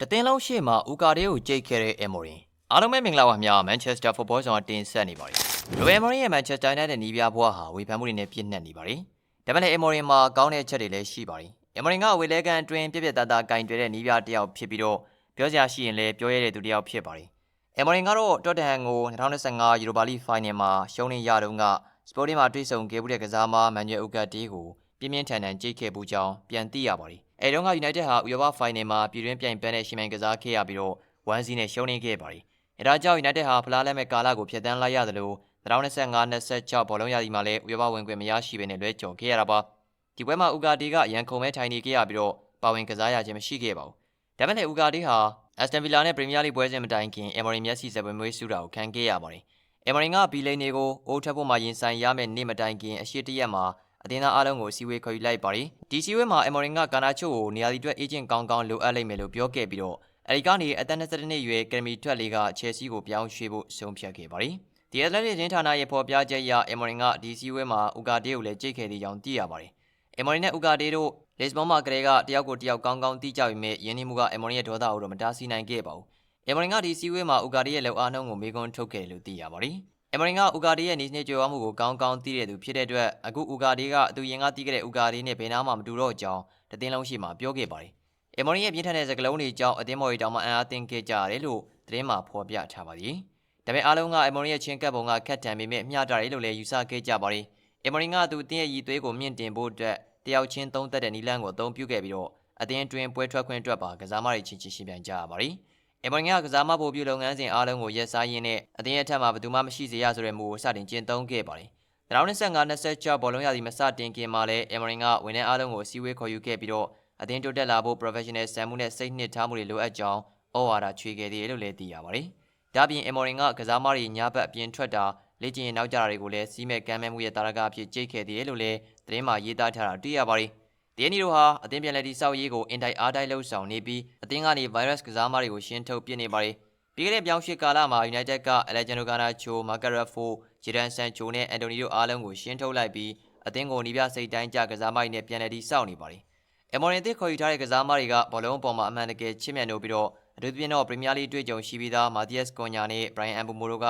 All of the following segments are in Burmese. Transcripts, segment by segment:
တသင်းလုံးရှေ့မှာဦးကာဒေးကိုကြိတ်ခဲ့တဲ့ Emorin အားလုံးပဲမင်္ဂလာပါခင်ဗျာ Manchester Football ဆောင်တင်ဆက်နေပါတယ်။ Roy Emorin ရဲ့ Manchester United နီးပြဘွားဟာဝေဖန်မှုတွေနဲ့ပြည့်နှက်နေပါတယ်။ဒါပေမဲ့ Emorin မှာကောင်းတဲ့ချက်တွေလည်းရှိပါတယ်။ Emorin ကဝေလဲကန်အတွင်းပြည့်ပြည့်သားသားကင်တွယ်တဲ့နီးပြတစ်ယောက်ဖြစ်ပြီးတော့ပြောစရာရှိရင်လည်းပြောရတဲ့သူတစ်ယောက်ဖြစ်ပါတယ်။ Emorin ကတော့ Tottenham ကို2025 Europa League Final မှာရှုံးနေရတုန်းက Sporting မှာတွေ့ဆုံခဲ့မှုတဲ့ကစားမ Manuel Ugarte ကိုပြင်းပြင်းထန်ထန်ကြိတ်ခဲ့ပူးကြောင်းပြန်သိရပါတယ်။ အဲဒီတုန်းက United ဟာ UEFA Final မှာပြည်တွင်းပြိုင်ပွဲနဲ့ရှင်ပြိုင်ကစားခဲ့ရပြီးတော့1-0နဲ့ရှုံးနေခဲ့ပါတယ်။အဲဒါကြောင့် United ဟာဖလားလက်မဲ့ကာလကိုဖျက်ဆီးလိုက်ရသလို2025-26ဘောလုံးရာသီမှာလည်း UEFA ဝင်ခွင့်မရရှိဘဲနဲ့လွဲချော်ခဲ့ရတာပါ။ဒီပွဲမှာ Ugarte ကရန်ခုံမဲ့ထိုင်နေခဲ့ရပြီးတော့ပါဝင်ကစားရခြင်းမရှိခဲ့ပါဘူး။ဒါပေမဲ့ Ugarte ဟာ Aston Villa နဲ့ Premier League ပွဲစဉ်မတိုင်ခင် Emery မျက်စိစပွင့်မွေးစူးတာကိုခံခဲ့ရပါတယ်။ Emery ကဘီလိန်တွေကိုအိုးထပ်ဖို့မှရင်ဆိုင်ရမယ့်နေ့မတိုင်ခင်အရှိတရက်မှာ အသင်းသားအားလုံးကိုစီဝေးခေါ်ယူလိုက်ပါတယ်။ဒီစီဝေးမှာ Emery ကကာနာချိုကိုနေရာဒီအတွက်အေဂျင့်ကောင်းကောင်းလိုအပ်လိမ့်မယ်လို့ပြောခဲ့ပြီးတော့အဲဒီကနေအသက်22နှစ်အရွယ်ကယ်မီထွက်လေးကချယ်ဆီကိုပြောင်းရွှေ့ဖို့ဆုံးဖြတ်ခဲ့ပါတယ်။ The Athletic သတင်းဌာနရဲ့ဖော်ပြချက်အရ Emery ကဒီစီဝေးမှာဥကာတေးကိုလည်းကြိတ်ခဲ့သေးကြောင်းသိရပါတယ်။ Emery နဲ့ဥကာတေးတို့လစ်ဘွန်မှာကလေးကတယောက်ကိုတယောက်ကောင်းကောင်းသိကြပေမဲ့ယင်းနှမှုက Emery ရဲ့ဒေါသကိုတော့မတားဆီးနိုင်ခဲ့ပါဘူး။ Emery ကဒီစီဝေးမှာဥကာတေးရဲ့လောက်အားနှုန်းကိုမေးခွန်းထုတ်ခဲ့လို့သိရပါတယ်။ Emery ကဥကာဒေးရဲ့နေစနစ်ကြွယ်ဝမှုကိုကောင်းကောင်းသိတဲ့သူဖြစ်တဲ့အတွက်အခုဥကာဒေးကသူရင်ကသိခဲ့တဲ့ဥကာဒေးနဲ့ဘယ်နာမှမတူတော့ကြောင်းတသင်းလုံးရှိမှပြောခဲ့ပါတယ်။ Emery ရဲ့ပြင်းထန်တဲ့စကားလုံးတွေကြောင့်အသင်းမော်ရီတောင်မှအံ့အားသင့်ခဲ့ကြရတယ်လို့သတင်းမှာဖော်ပြထားပါသည်။ဒါပေမဲ့အားလုံးက Emery ရဲ့ချင်းကပ်ပုံကခက်တံပေမဲ့မျှတတယ်လို့လည်းယူဆခဲ့ကြပါတယ်။ Emery ကသူအသင်းရဲ့ရည်သွေးကိုမြင့်တင်ဖို့အတွက်တယောက်ချင်းသုံးသက်တဲ့နီလန်းကိုအသုံးပြုခဲ့ပြီးတော့အသင်းအတွင်းပွဲထွက်ခွင့်အတွက်ပါကစားမတွေချင်းချင်းရှင်ပြိုင်ကြရပါတယ်။ Emery ကကစားမဖို့ပြုလုပ်ငန်းစဉ်အားလုံးကိုရက်စားရင်းနဲ့အသင်းရဲ့ထက်မှာဘယ်သူမှမရှိစေရဆိုတဲ့မူကိုစတင်ကျင့်သုံးခဲ့ပါတယ်။2025-26ဘောလုံးရာသီမစတင်ခင်မှာလည်း Emery ကဝန်ထမ်းအားလုံးကိုအစည်းအဝေးခေါ်ယူခဲ့ပြီးတော့အသင်းတိုးတက်လာဖို့ professional စံမှုနဲ့စိတ်နှစ်ထားမှုတွေလိုအပ်ကြောင်းဩဝါဒချွေခဲ့သေးတယ်လို့လည်းသိရပါတယ်။ဒါ့အပြင် Emery ကကစားမတွေညဘက်အပြင်ထွက်တာလေ့ကျင့်ရင်နောက်ကျတာတွေကိုလည်းစီးမဲ့ကမ်းမဲ့မှုရဲ့တာရကအဖြစ်ကြိတ်ခဲ့သေးတယ်လို့လည်းသတင်းမှာရေးသားထားတာတွေ့ရပါတယ်။ ဒီနီတို့ဟာအသင်းပြန်လည်တည်ဆောက်ရေးကိုအင်တိုက်အားတိုက်လှုပ်ဆောင်နေပြီးအသင်းကနေ virus ကစားမတွေကိုရှင်းထုတ်ပြစ်နေပါတယ်။ပြီးခဲ့တဲ့ပြောင်းရွှေ့ကာလမှာ United က Alejandro Garnacho, Marco Rashford, Jadon Sancho နဲ့ Anthony တို့အားလုံးကိုရှင်းထုတ်လိုက်ပြီးအသင်းကိုနီးပြစိတ်တိုင်းကြကစားမတွေနဲ့ပြန်လည်တည်ဆောက်နေပါတယ်။ Emery အသစ်ခေါ်ယူထားတဲ့ကစားမတွေကဘောလုံးအပေါ်မှာအမှန်တကယ်ချစ်မြတ်နိုးပြီးတော့အထူးသဖြင့်တော့ Premier League တွေ့ကြုံရှိပြီးသား Matthias Cunha နဲ့ Brian Mbeumo တို့က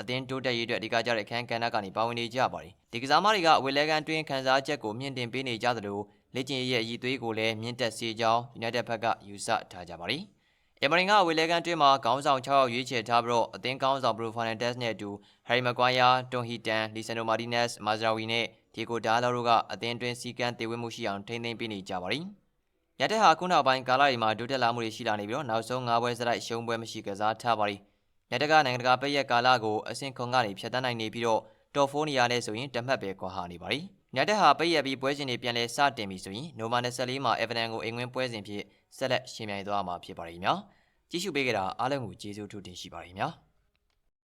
အသင်းတိုးတက်ရေးအတွက်အဓိကကျတဲ့အခန်းကဏ္ဍကနေပါဝင်နေကြပါတယ်။ဒီကစားမတွေကအဝေလဲကန်တွင်းခန်းစားချက်ကိုမြင့်တင်ပေးနေကြသလို လေ့ကျင့်ရေးရဲ့အည်သွေးကိုလည်းမြင့်တက်စေကြောင်း United ဘက်ကယူဆထားကြပါတယ်။ Emery ကဝေလဲကန်တွင်းမှာခေါင်းဆောင်6ယောက်ရွေးချယ်ထားပြီးတော့အသင်းကောင်းဆောင် Bruno Fernandes နဲ့အတူ Harry Maguire, Tom Heaton, Lisandro Martinez, Mazraoui နဲ့ Diego Dalot တို့ကအသင်းတွင်းစီကံတည်ဝဲမှုရှိအောင်ထိန်းသိမ်းပေးနေကြပါတယ်။ရတဲ့ဟာခုနောက်ပိုင်းကာလတွေမှာဒုတက်လာမှုတွေရှိလာနေပြီးတော့နောက်ဆုံး၅ပွဲစတိုက်ရှုံးပွဲမရှိကစားထားပါတယ်။လက်တကနိုင်ငံတကာပိတ်ရက်ကာလကိုအဆင့်ခွန်ကနေဖျက်ဆီးနိုင်နေပြီးတော့တော်ဖိုးနေရနဲ့ဆိုရင်တမတ်ပဲကွာဟာနေပါတယ်။ ညတက်ဟာပိတ်ရက်ပြီးပွဲစဉ်တွေပြန်လဲစတင်ပြီဆိုရင်နိုမာ24မှာ Everton ကိုအိမ်ဝင်ပွဲစဉ်ဖြစ်ဆက်လက်ရှင်ပြိုင်သွားမှာဖြစ်ပါတယ်ခင်ဗျာ။ကြည့်ရှုပေးကြတာအားလုံးကိုကျေးဇူးထူးတင်ရှိပါတယ်ခင်ဗျာ။